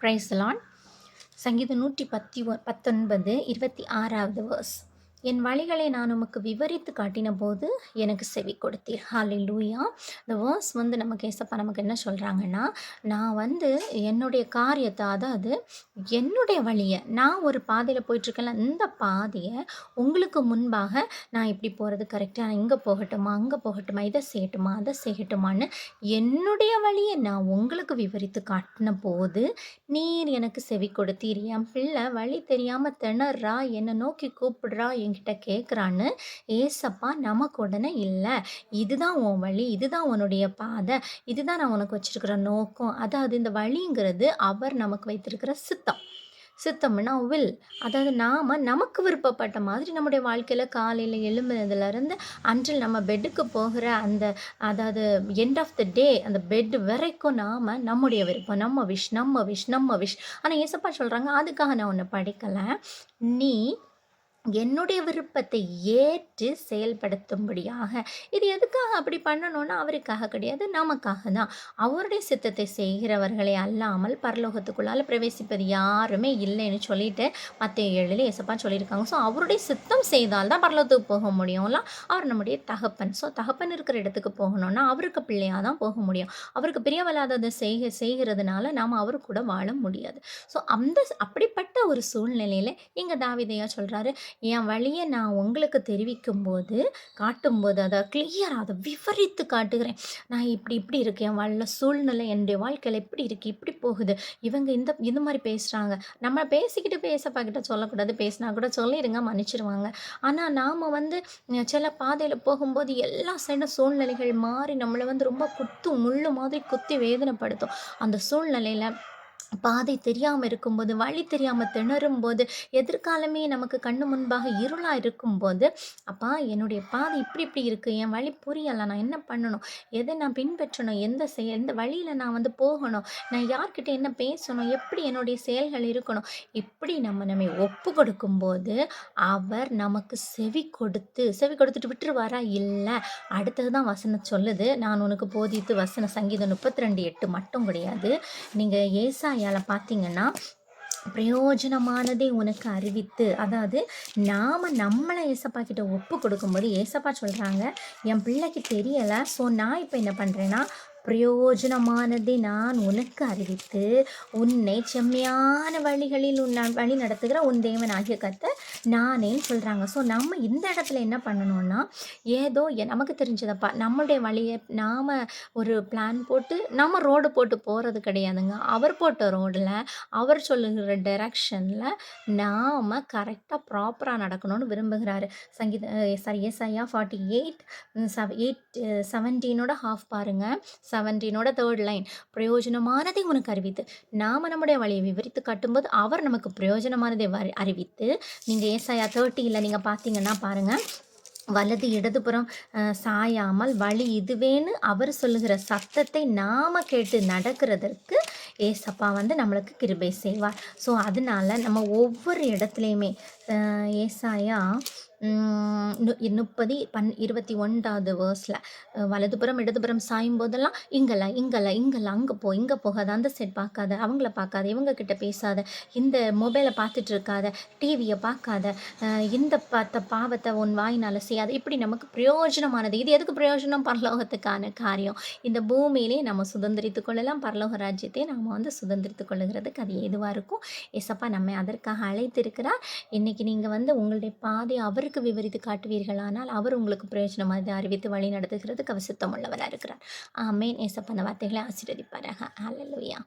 பிரைஸ்லான் சங்கீதம் நூற்றி பத்தி ஒ பத்தொன்பது இருபத்தி ஆறாவது வேர்ஸ் என் வழிகளை நான் உமக்கு விவரித்து காட்டின போது எனக்கு செவி கொடுத்தீர். ஹாலி லூயா இந்த வேர்ஸ் வந்து நமக்கு ஏசப்பா நமக்கு என்ன சொல்கிறாங்கன்னா நான் வந்து என்னுடைய காரியத்தை அதாவது என்னுடைய வழியை நான் ஒரு பாதையில் போயிட்டுருக்கேன்ல இந்த பாதையை உங்களுக்கு முன்பாக நான் இப்படி போகிறது கரெக்டாக நான் இங்கே போகட்டுமா அங்கே போகட்டுமா இதை செய்யட்டுமா அதை செய்யட்டுமான்னு என்னுடைய வழியை நான் உங்களுக்கு விவரித்து காட்டின போது நீர் எனக்கு செவி கொடுத்தீர். என் பிள்ளை வழி தெரியாமல் திணறா என்னை நோக்கி கூப்பிடுறா என்கிட்ட கேட்குறான்னு ஏசப்பா நமக்கு உடனே இல்லை. இதுதான் உன் வழி இதுதான் உன்னுடைய பாதை இதுதான் நான் உனக்கு வச்சிருக்கிற நோக்கம். அதாவது இந்த வழிங்கிறது அவர் நமக்கு வைத்திருக்கிற சித்தம். சித்தம்னா வில் அதாவது நாம் நமக்கு விருப்பப்பட்ட மாதிரி நம்முடைய வாழ்க்கையில் காலையில் எழும்புனதுலேருந்து அன்றில் நம்ம பெட்டுக்கு போகிற அந்த அதாவது எண்ட் ஆஃப் த டே அந்த பெட் வரைக்கும் நாம் நம்முடைய விருப்பம். நம்ம விஷ் நம்ம விஷ் நம்ம விஷ் ஆனால் ஏசப்பா சொல்கிறாங்க அதுக்காக நான் ஒன்று படிக்கலை. நீ என்னுடைய விருப்பத்தை ஏற்று செயல்படுத்தும்படியாக. இது எதுக்காக அப்படி பண்ணணும்னா அவருக்காக கிடையாது நமக்காக தான். அவருடைய சித்தத்தை செய்கிறவர்களை அல்லாமல் பரலோகத்துக்குள்ளால் பிரவேசிப்பது யாருமே இல்லைன்னு சொல்லிட்டு மற்ற ஏழில் எசப்பா சொல்லியிருக்காங்க. ஸோ அவருடைய சித்தம் செய்தால் தான் பரலோகத்துக்கு போக முடியும்ல? அவர் நம்முடைய தகப்பன். ஸோ தகப்பன் இருக்கிற இடத்துக்கு போகணும்னா அவருக்கு பிள்ளையாக தான் போக முடியும். அவருக்கு பிரியவல்லாததை செய்க செய்கிறதுனால நாம் அவர் கூட வாழ முடியாது. ஸோ அந்த அப்படிப்பட்ட ஒரு சூழ்நிலையில் இங்கே தாவிதையாக சொல்கிறாரு என் வழியை நான் உங்களுக்கு தெரிவிக்கும்போது காட்டும்போது அதை கிளியராக அதை விவரித்து காட்டுகிறேன். நான் இப்படி இப்படி இருக்கேன். என் வாழ்ல சூழ்நிலை என்னுடைய வாழ்க்கையில் இப்படி இருக்குது இப்படி போகுது. இவங்க இந்த இந்த மாதிரி பேசுகிறாங்க நம்ம பேசிக்கிட்டு பேசப்பா கிட்ட சொல்லக்கூடாது. பேசினா கூட சொல்லிடுங்க மன்னிச்சிருவாங்க. ஆனால் நாம் வந்து சில பாதையில் போகும்போது எல்லா சைடும் சூழ்நிலைகள் மாறி நம்மளை வந்து ரொம்ப குத்து முள்ளு மாதிரி குத்தி வேதனைப்படுத்தும். அந்த சூழ்நிலையில் பாதை தெரியாமல் இருக்கும்போது வழி தெரியாமல் திணறும் போது எதிர்காலமே நமக்கு கண்ணு முன்பாக இருளாக இருக்கும்போது அப்பா என்னுடைய பாதை இப்படி இப்படி இருக்குது என் வழி புரியலை. நான் என்ன பண்ணணும்? எதை நான் பின்பற்றணும்? எந்த செய எந்த வழியில் நான் வந்து போகணும்? நான் யார்கிட்ட என்ன பேசணும்? எப்படி என்னுடைய செயல்கள் இருக்கணும்? இப்படி நம்ம நம்ம ஒப்பு கொடுக்கும்போது அவர் நமக்கு செவி கொடுத்து செவி கொடுத்துட்டு விட்டுருவாரா? இல்லை. அடுத்தது தான் வசனம் சொல்லுது. நான் உனக்கு போதித்து வசன சங்கீதம் முப்பத்தி ரெண்டு எட்டு மட்டும் கிடையாது. நீங்கள் ஏசா ஏசாயால பார்த்தீங்கன்னா பிரயோஜனமானதை உனக்கு அறிவித்து அதாவது நாம் நம்மளை ஏசப்பா கிட்ட ஒப்பு கொடுக்கும்போது ஏசப்பா சொல்கிறாங்க என் பிள்ளைக்கு தெரியலை ஸோ நான் இப்போ என்ன பண்ணுறேன்னா பிரயோஜனமானதை நான் உனக்கு அறிவித்து உன்னை செம்மையான வழிகளில் உன் வழி நடத்துகிற உன் தேவன் ஆகிய கத்தை நானேன்னு சொல்கிறாங்க ஸோ நம்ம இந்த இடத்துல என்ன பண்ணணும்னா ஏதோ நமக்கு தெரிஞ்சதப்பா நம்மளுடைய வழியை நாம் ஒரு பிளான் போட்டு நம்ம ரோடு போட்டு போகிறது கிடையாதுங்க. அவர் போட்ட ரோடில் அவர் சொல்லுகிற டைரக்ஷனில் நாம் கரெக்டாக ப்ராப்பராக நடக்கணும்னு விரும்புகிறாரு. சங்கீத சாரி எஸ் ஐயா ஃபார்ட்டி எயிட் செவ் எயிட் செவன்டீனோட ஹாஃப் பாருங்கள் செவன்டீனோட தேர்ட் லைன் பிரயோஜனமானதை உனக்கு அறிவித்து நாம் நம்முடைய வழியை விவரித்து கட்டும்போது அவர் நமக்கு பிரயோஜனமானதை அறிவித்து நீங்கள் ஏசாயா தேர்ட்டியில் நீங்கள் பார்த்தீங்கன்னா பாருங்கள் வலது இடதுபுறம் சாயாமல் வழி இதுவேன்னு அவர் சொல்லுகிற சத்தத்தை நாம் கேட்டு நடக்கிறதற்கு ஏசப்பா வந்து நம்மளுக்கு கிருபை செய்வார். ஸோ அதனால நம்ம ஒவ்வொரு இடத்துலையுமே ஏசாயா முப்பது பன் இருபத்தி ஒன்றாவது வேர்ஸில் வலதுபுறம் இடதுபுறம் சாயும் போதெல்லாம் இங்கல இங்கல இங்கல அங்கே போ இங்கே போகாத அந்த செட் பார்க்காத அவங்கள பார்க்காத இவங்க கிட்ட பேசாத இந்த மொபைலை பார்த்துட்டு இருக்காத டிவியை பார்க்காத இந்த பார்த்த பாவத்தை உன் வாயினால் செய்யாத. இப்படி நமக்கு பிரயோஜனமானது. இது எதுக்கு பிரயோஜனம்? பரலோகத்துக்கான காரியம். இந்த பூமியிலே நம்ம சுதந்திரித்து கொள்ளலாம். பரலோக ராஜ்யத்தை நாம் வந்து சுதந்திரித்து கொள்ளுகிறதுக்கு அது எதுவாக இருக்கும்? எசப்பா நம்ம அதற்காக அழைத்திருக்கிறார். இன்றைக்கி நீங்கள் வந்து உங்களுடைய பாதை அவர் அவருக்கு விவரித்து காட்டுவீர்களானால் அவர் உங்களுக்கு பிரயோஜனமாக அறிவித்து வழி நடத்துகிறதுக்கு அவர் சுத்தமுள்ளவராக இருக்கிறார் ஆமேன் ஏசப்பண்ண வார்த்தைகளை ஆசீர்வதிப்பாராக. ஹalleluya